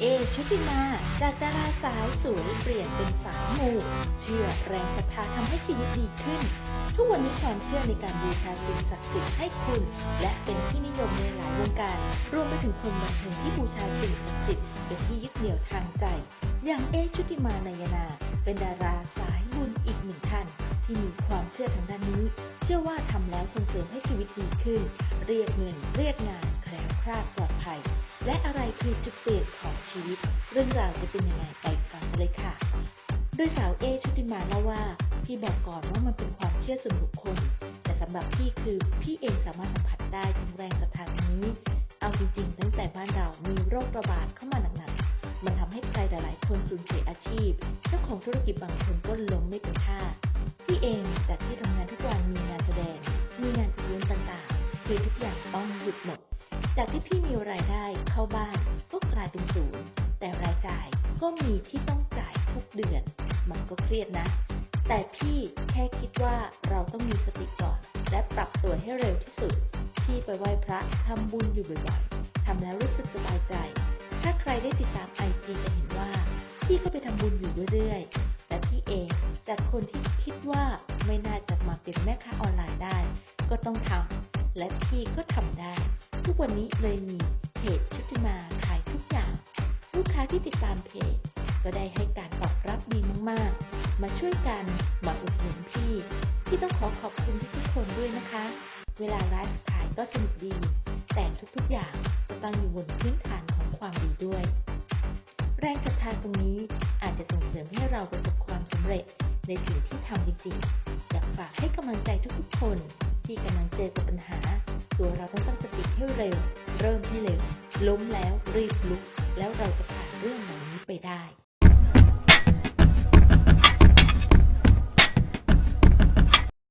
เอชุติมา จากดาราสาวสวยเปลี่ยนเป็นสายมู เชื่อแรงศรัทธาทำให้ชีวิตดีขึ้น ทุกวันนี้ความเชื่อในการบูชาสิ่งศักดิ์สิทธิ์ให้คุณ และเป็นที่นิยมในหลายวงการ รวมไปถึงคนบันเทิงที่บูชาสิ่งศักดิ์สิทธิ์เป็นที่ยึดเหนี่ยวทางใจ อย่างเอชุติมานายนา เป็นดาราสายบุญอีกหนึ่งท่าน ที่มีความเชื่อทางด้านนี้ เชื่อว่าทำแล้วส่งเสริมให้ชีวิตดีขึ้น เรียกเงินเรียกงานแคล้วคลาดปลอดภัย และอะไรคือจุดเปลี่ยนของชีวิต เรื่องราวจะเป็นยังไงไปฟังกันเลยค่ะ โดยสาวเอชุติมาเล่าว่า พี่บอกก่อนว่ามันเป็นความเชื่อส่วนบุคคล แต่สำหรับพี่คือพี่เองสามารถสัมผัสได้ถึงแรงศรัทธาตรงนี้ เอาจริงๆ ตั้งแต่บ้านเรามีโรคระบาดเข้ามาหนักๆ มันทำให้ใครหลายๆคนสูญเสียอาชีพ เจ้าของธุรกิจบางคนก็ล้มไม่เป็นท่า พี่เองจากที่ท จากที่พี่มีรายได้เข้าบ้านก็กลายเป็นศูนย์แต่รายจ่ายก็มีที่ต้องจ่ายทุกเดือน มันก็เครียดนะ แต่พี่แค่คิดว่าเราต้องมีสติก่อน และปรับตัวให้เร็วที่สุด พี่ไปไหว้พระทำบุญอยู่บ่อยๆทำแล้วรู้สึกสบายใจ ถ้าใครได้ติดตามไอจีจะเห็นว่า พี่ก็ไปทำบุญอยู่เรื่อยๆและพี่เองจากคนที่คิดว่าไม่น่าจะมาเป็นแม่ค้าออนไลน์ได้ ก็ต้องทำและพี่ก็ทำได้ วันนี้เลยมีเพจชุติมาขายทุกอย่าง ลูกค้าที่ติดตามเพจก็ได้ให้การตอบรับดีมากๆ มาช่วยกันมาอุดหนุนพี่ พี่ต้องขอขอบคุณทุกคนด้วยนะคะ เวลาไลฟ์ขายก็สนุกดี แต่ทุกๆอย่างก็ตั้งอยู่บนพื้นฐานของความดีด้วย แรงศรัทธาตรงนี้อาจจะส่งเสริมให้เราประสบความสำเร็จในสิ่งที่ทำจริงๆอยากฝากให้กำลังใจทุกๆคน ที่กำลังเจอกับปัญหา ตัวเราต้องตั้ง ให้เร็ว เริ่มให้เร็ว ล้มแล้วรีบลุก แล้วเราจะผ่านเรื่องมัน